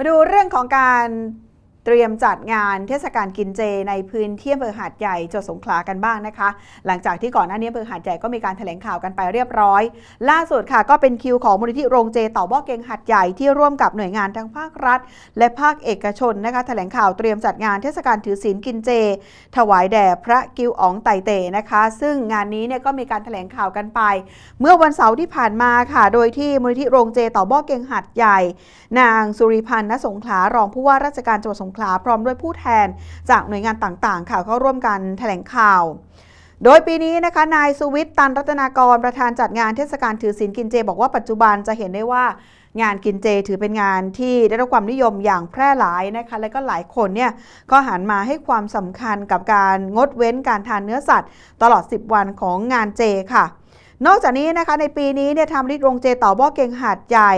มาดูเรื่องของการ เตรียมจัดงานเทศกาลกินเจ ในพื้นที่อำเภอหาดใหญ่จังหวัดสงขลากันบ้างนะคะ หลังจากที่ก่อนหน้านี้อำเภอหาดใหญ่ก็มีการแถลงข่าวกันไปเรียบร้อย ล่าสุดค่ะก็เป็นคิวของมูลนิธิโรงเจต่อบ่อเกงหาดใหญ่ที่ร่วมกับหน่วยงานทั้งภาครัฐ และภาคเอกชนนะคะแถลงข่าวเตรียมจัดงานเทศกาลถือศีลกินเจ ถวายแด่พระกิวอ๋องไตเตนะคะ ซึ่งงานนี้เนี่ยก็มีการแถลงข่าวกันไป เมื่อวันเสาร์ที่ผ่านมาค่ะ โดยที่มูลนิธิโรงเจต่อบ่อเกงหัดใหญ่ นางสุริพันธ์ณสงขลารองผู้ว่าราชการจังหวัดสงขลาพร้อมด้วยผู้แทนจากหน่วยงานต่างๆ ค่ะเข้าร่วมกันแถลงข่าว โดยปีนี้นะคะนายสุวิทย์ตันรัตนากรประธานจัดงานเทศกาลถือศีลกินเจ บอกว่าปัจจุบันจะเห็นได้ว่างานกินเจถือเป็นงานที่ได้รับความนิยมอย่างแพร่หลายนะคะ และก็หลายคนเนี่ยก็หันมาให้ความสำคัญกับการงดเว้นการทานเนื้อสัตว์ ตลอด 10 วันของงานเจค่ะ นอกจากนี้นะคะในปีนี้เนี่ยทำริดโรงเจต่อบ่อเกงหาดใหญ่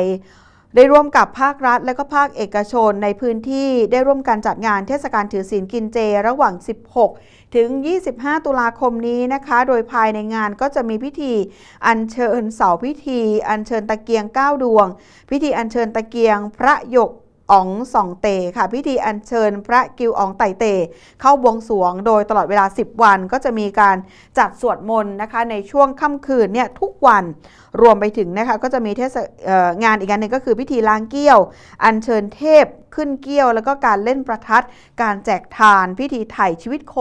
ได้ร่วมกับภาครัฐ และก็ภาคเอกชนในพื้นที่ได้ร่วมกันจัดงานเทศกาลถือศีลกินเจระหว่าง 16 ถึง 25 ตุลาคมนี้นะคะ โดยภายในงานก็จะมีพิธีอัญเชิญเสาพิธี อัญเชิญตะเกียง 9 ดวง พิธีอัญเชิญตะเกียงพระหยก อ๋องสองเตค่ะ พิธีอัญเชิญพระกิวอ๋องไตเต เข้าบวงสรวงโดยตลอดเวลา 10 วันก็จะมีการจัดสวดมนต์นะคะในช่วงค่ำคืนเนี่ยทุกวันรวมไปถึงนะคะก็จะมีเทศเงานอีกงานหนึ่งก็คือพิธีล้างเกี้ยว อัญเชิญเทพขึ้นเกี้ยว แล้วก็การเล่นประทัด การแจกทาน พิธีไถ่ชีวิตโค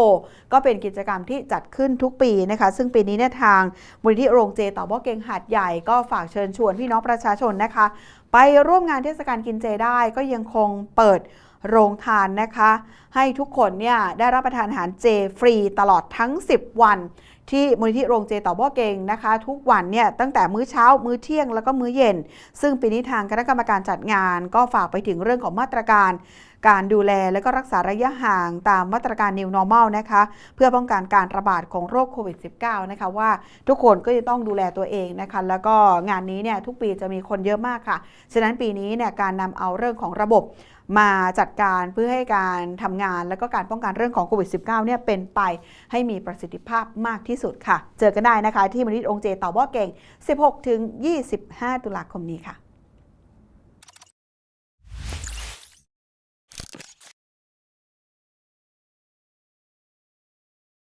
ก็เป็นกิจกรรมที่จัดขึ้นทุกปีนะคะ ซึ่งปีนี้เนี่ยทางมูลนิธิโรงเจต่อบ่อเกงหาดใหญ่ก็ฝากเชิญชวนพี่น้องประชาชนนะคะ ไปร่วมงานเทศกาลกินเจได้ก็ยังคงเปิด โรงทานนะคะ ให้ทุกคนเนี่ยได้รับประทานอาหารเจฟรีตลอดทั้ง 10 วัน ที่มูลนิธิโรงเจต่อบ่อเกงนะคะ ทุกวันเนี่ยตั้งแต่มื้อเช้า มื้อเที่ยงแล้วก็มื้อเย็น ซึ่งปีนี้ทางคณะกรรมการจัดงาน ก็ฝากไปถึงเรื่องของมาตรการการดูแลและก็รักษาระยะห่างตามมาตรการ New Normal นะคะ เพื่อป้องกันการระบาดของโรคโควิด -19 นะคะ ว่าทุกคนก็จะต้องดูแลตัวเองนะคะ แล้วก็งานนี้เนี่ยทุกปีจะมีคนเยอะมากค่ะ ฉะนั้นปีนี้เนี่ยการนำเอาเรื่องของระบบ มาจัดการเพื่อให้การทำงาน และก็การป้องกันเรื่องของโควิด -19 เนี่ยเป็นไปให้มีประสิทธิภาพมากที่สุดค่ะ เจอกันได้นะคะที่มูลนิตองเจต่อบ่อเก่ง 16-25 ตุลาคมนี้ค่ะ